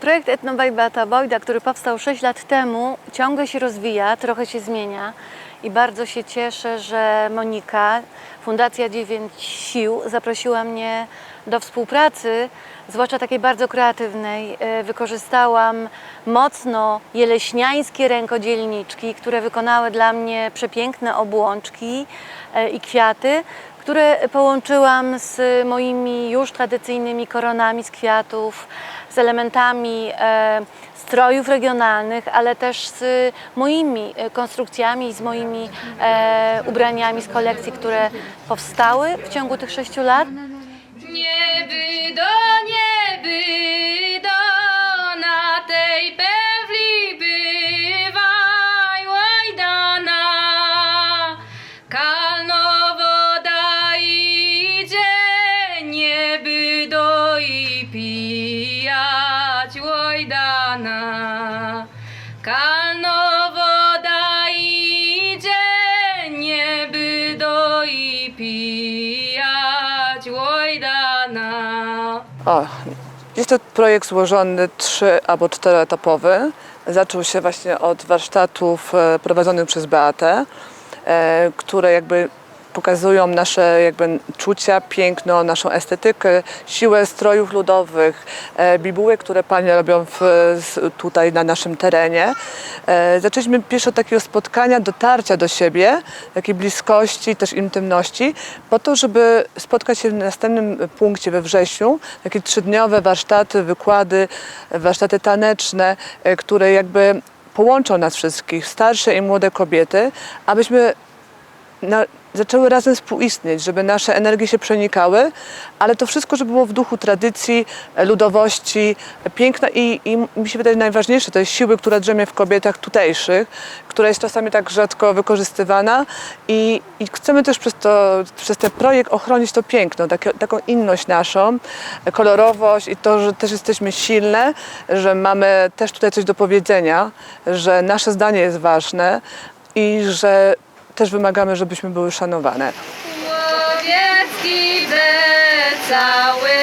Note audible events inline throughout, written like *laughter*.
Projekt Etnobaj Beata Wojda, który powstał 6 lat temu, ciągle się rozwija, trochę się zmienia i bardzo się cieszę, że Monika, Fundacja Dziewięć Sił zaprosiła mnie do współpracy, zwłaszcza takiej bardzo kreatywnej. E, Wykorzystałam mocno jeleśniańskie rękodzielniczki, które wykonały dla mnie przepiękne obłączki e, i kwiaty, które połączyłam z moimi już tradycyjnymi koronami z kwiatów, z elementami e, strojów regionalnych, ale też z moimi e, konstrukcjami, z moimi e, ubraniami z kolekcji, które powstały w ciągu tych sześciu lat. O, jest to projekt złożony trzy albo czteroetapowy. Zaczął się właśnie od warsztatów e, prowadzonych przez Beatę, które jakby pokazują nasze jakby czucia, piękno, naszą estetykę, siłę strojów ludowych, e, bibuły, które panie robią w, tutaj na naszym terenie. E, zaczęliśmy pierwsze od takiego spotkania, dotarcia do siebie, takiej bliskości, też intymności, po to, żeby spotkać się w następnym punkcie we wrześniu, takie trzydniowe warsztaty, wykłady, warsztaty taneczne, e, które jakby połączą nas wszystkich, starsze i młode kobiety, abyśmy na, zaczęły razem współistnieć, żeby nasze energie się przenikały, ale to wszystko, żeby było w duchu tradycji, ludowości, piękna i, i mi się wydaje najważniejsze, to jest siły, która drzemie w kobietach tutejszych, która jest czasami tak rzadko wykorzystywana i, i chcemy też przez, to, przez ten projekt ochronić to piękno, takie, taką inność naszą, kolorowość i to, że też jesteśmy silne, że mamy też tutaj coś do powiedzenia, że nasze zdanie jest ważne i że też wymagamy, żebyśmy były szanowane. Łowiecki cały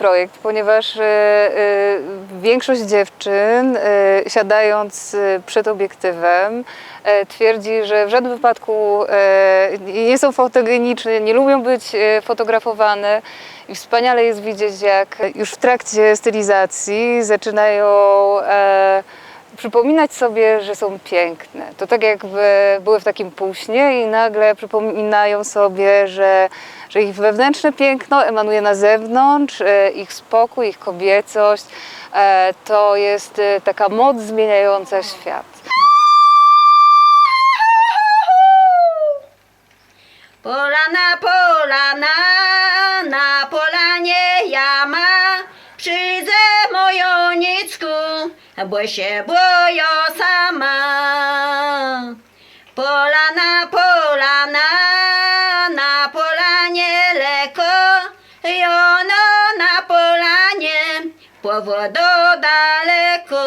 projekt, ponieważ e, e, większość dziewczyn, e, siadając przed obiektywem, twierdzi, że w żadnym wypadku nie są fotogeniczne, nie lubią być fotografowane. I wspaniale jest widzieć, jak już w trakcie stylizacji zaczynają e, przypominać sobie, że są piękne. To tak jakby były w takim półśnie i nagle przypominają sobie, że, że ich wewnętrzne piękno emanuje na zewnątrz, e, ich spokój, ich kobiecość. e, To jest e, taka moc zmieniająca świat. Polana, polana, bo się boję sama. Polana, polana, na polanie leko, i ono na polanie, powodu daleko.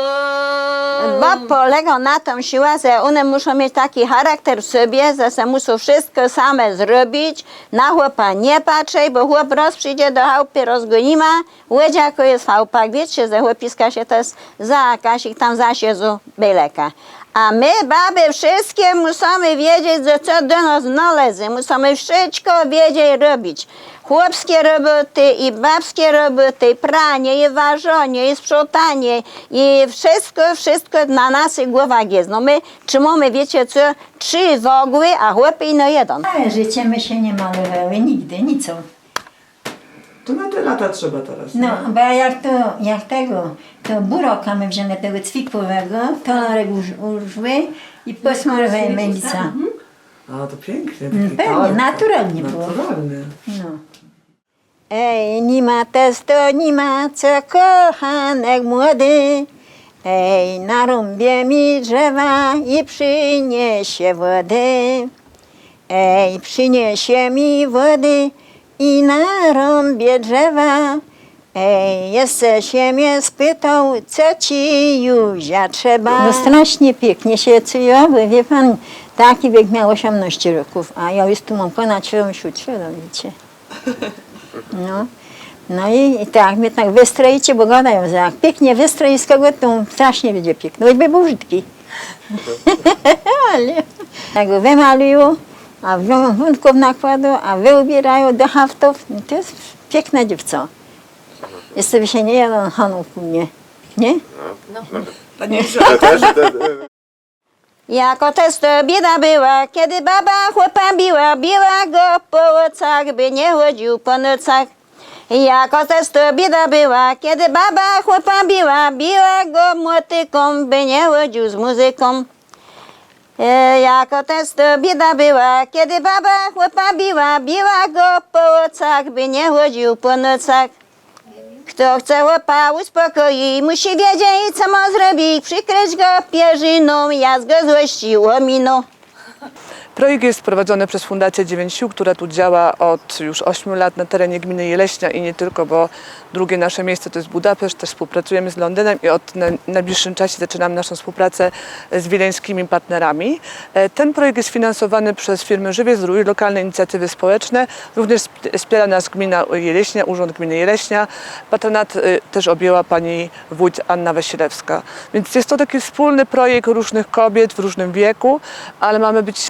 Bo polega na tym siła, że one muszą mieć taki charakter w sobie, że se muszą wszystko same zrobić, na chłopa nie patrzeć, bo chłop roz przyjdzie do chałupy, rozgonima, wiedzie jako jest chałpak, wiecie, że chłopiska się też za ich tam zasiedzą byleka. A my, baby, wszystkie musimy wiedzieć, że co do nas należy. Musimy wszystko wiedzieć robić. Chłopskie roboty i babskie roboty, pranie, i ważenie, i sprzątanie, i wszystko, wszystko na naszych głowach jest. No my trzymamy, wiecie co, trzy wogły, a chłopy no jeden. Ale życie my się nie malowały nigdy, nicą. To na te lata trzeba teraz. No, bo jak to, jak tego, to buroka my wzięli tego cwikłowego, kolorek uż- użły i posmarowałem melica. A to pięknie. Mm, Pewnie, naturalnie było. Naturalnie. No. Ej, nie ma testo, nie ma co kochanek młody, Ej, narąbie mi drzewa i przyniesie wody. Ej, przyniesie mi wody i narąbie drzewa. Ej, jeszcze się mnie spytał, co ci Józia trzeba. No strasznie pięknie się czuję, bo wie pan, taki wiek miał 18 roków, a ja już tu mam ponad 77, wiecie. No. No i, i tak, mnie tak wystroicie, bo gadają, że jak pięknie wystroi z kogo, to strasznie będzie piękny, choćby był brzydki. *laughs* Ale jak go wymalują, a wątków nakładu, a wyubierają do haftów, no to jest piękna dziewca. Jeszcze by się nie jadą honów u mnie, nie? *laughs* Jako testo bieda była, kiedy baba chłopa biła, biła go po łocach, by nie chodził po nocach. Jako testo bieda była, kiedy baba chłopa biła, biła go młotyką, by nie chodził z muzyką. E, jako testo bieda była, kiedy baba chłopa biła, biła go po łocach, by nie chodził po nocach. Kto chce chłopa uspokoić, musi wiedzieć, co ma zrobić. Przykryć go pierzyną, ja z go złości łominą. Projekt jest prowadzony przez Fundację Dziewięć Sił, która tu działa od już 8 lat na terenie gminy Jeleśnia i nie tylko, bo drugie nasze miejsce to jest Budapeszt, też współpracujemy z Londynem i od na, najbliższym czasie zaczynamy naszą współpracę z wileńskimi partnerami. E, Ten projekt jest finansowany przez firmy Żywie Zdrój, lokalne inicjatywy społeczne. Również sp- wspiera nas gmina Jeleśnia, Urząd Gminy Jeleśnia. Patronat y, też objęła pani wójt Anna Wasilewska. Więc jest to taki wspólny projekt różnych kobiet w różnym wieku, ale mamy być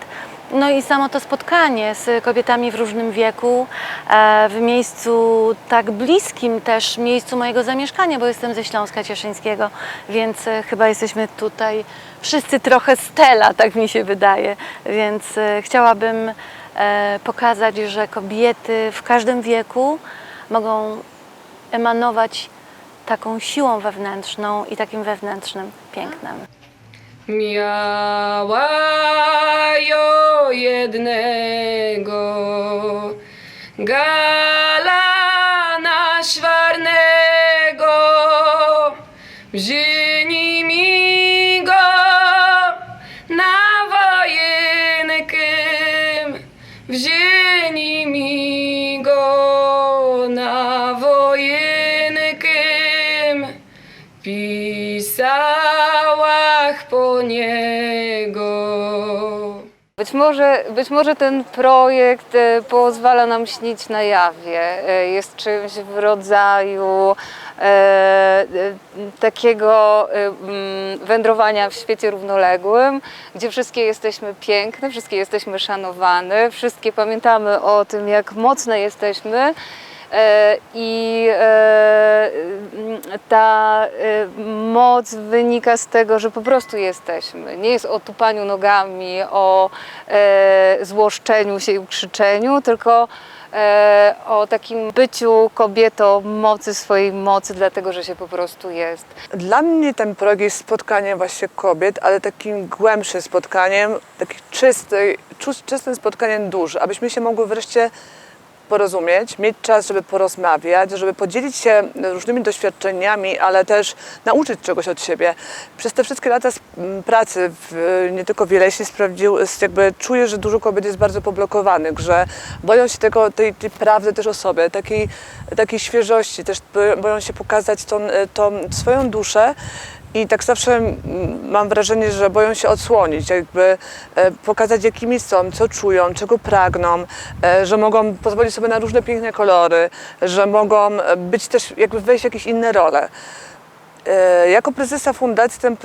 No i samo to spotkanie z kobietami w różnym wieku, e, w miejscu tak bliskim też miejscu mojego zamieszkania, bo jestem ze Śląska Cieszyńskiego, więc e, chyba jesteśmy tutaj wszyscy trochę stela, tak mi się wydaje. Więc e, chciałabym pokazać, że kobiety w każdym wieku mogą emanować taką siłą wewnętrzną i takim wewnętrznym pięknem. Miała jo jednego. Galana szwarnego, wzięli mi go na wojenkę, wzięli mi go na wojenkę. Pisałach Być może, być może ten projekt e, pozwala nam śnić na jawie. E, Jest czymś w rodzaju e, e, takiego mm, wędrowania w świecie równoległym, gdzie wszystkie jesteśmy piękne, wszystkie jesteśmy szanowane, wszystkie pamiętamy o tym, jak mocne jesteśmy. E, I e, m, ta e, moc wynika z tego, że po prostu jesteśmy. Nie jest o tupaniu nogami, o złoszczeniu się i ukrzyczeniu, tylko o takim byciu kobietą, mocy swojej mocy, dlatego że się po prostu jest. Dla mnie ten projekt jest spotkaniem właśnie kobiet, ale takim głębszym spotkaniem, takim czystym, czystym spotkaniem dusz, abyśmy się mogły wreszcie porozumieć, mieć czas, żeby porozmawiać, żeby podzielić się różnymi doświadczeniami, ale też nauczyć czegoś od siebie. Przez te wszystkie lata pracy, w, nie tylko w Wieleśnie, sprawdził, jakby czuję, że dużo kobiet jest bardzo poblokowanych, że boją się tego, tej, tej prawdy też o sobie, takiej, takiej świeżości, też bo- boją się pokazać tą, tą swoją duszę i tak zawsze mam wrażenie, że boją się odsłonić, jakby e, pokazać jakimi są, co czują, czego pragną, e, że mogą pozwolić sobie na różne piękne kolory, że mogą e, być też, jakby wejść w jakieś inne role. E, Jako prezesa fundacji ten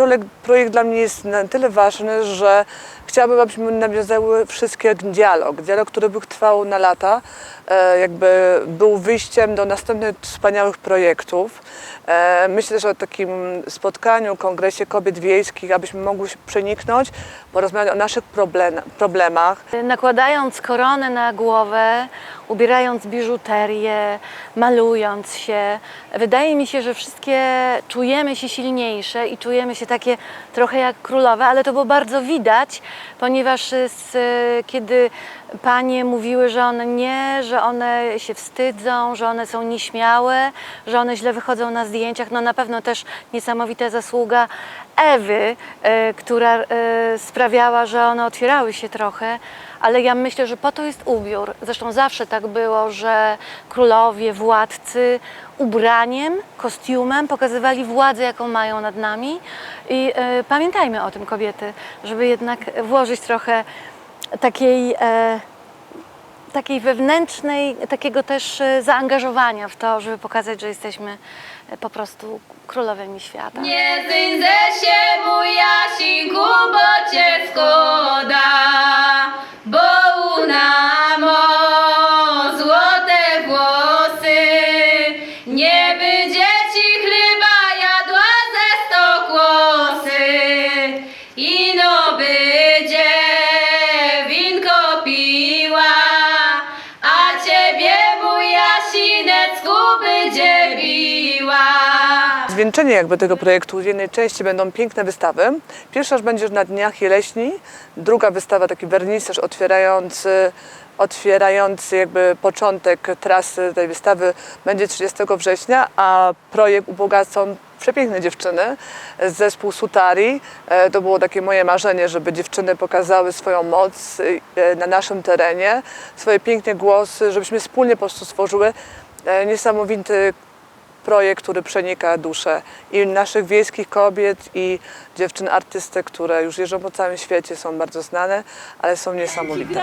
projekt, dla mnie jest na tyle ważny, że chciałabym, abyśmy nawiązały wszystkie dialog, dialog, który by trwał na lata, e, jakby był wyjściem do następnych wspaniałych projektów. E, Myślę, że o takim spotkaniu, kongresie kobiet wiejskich, abyśmy mogły się przeniknąć, porozmawiać o naszych problem, problemach, Nakładając koronę na głowę, ubierając biżuterię, malując się, wydaje mi się, że wszystkie czujemy się silniejsze i czujemy się takie trochę jak królowe, ale to było bardzo widać, ponieważ z, kiedy panie mówiły, że one nie, że one się wstydzą, że one są nieśmiałe, że one źle wychodzą na zdjęciach. No na pewno też niesamowita zasługa Ewy, e, która e, sprawiała, że one otwierały się trochę, ale ja myślę, że po to jest ubiór. Zresztą zawsze tak było, że królowie, władcy ubraniem, kostiumem pokazywali władzę, jaką mają nad nami. I e, pamiętajmy o tym, kobiety, żeby jednak włożyć trochę takiej, e, takiej wewnętrznej, takiego też e, zaangażowania w to, żeby pokazać, że jesteśmy e, po prostu królowymi świata. Nie zyńzę się mój Jasinku, bo cię szkoda, bo una ino będzie winko piła, a ciebie mój Jasinecku będzie biła. Zwieńczenie jakby tego projektu w jednej części będą piękne wystawy. Pierwsza już będzie na dniach jeleśni, druga wystawa taki wernisaż otwierający, otwierający jakby początek trasy tej wystawy będzie 30 września, a projekt ubogacą przepiękne dziewczyny, zespół Sutari. E, To było takie moje marzenie, żeby dziewczyny pokazały swoją moc e, na naszym terenie, swoje piękne głosy, żebyśmy wspólnie po prostu stworzyły e, niesamowity projekt, który przenika duszę i naszych wiejskich kobiet, i dziewczyn artystek, które już jeżdżą po całym świecie, są bardzo znane, ale są niesamowite.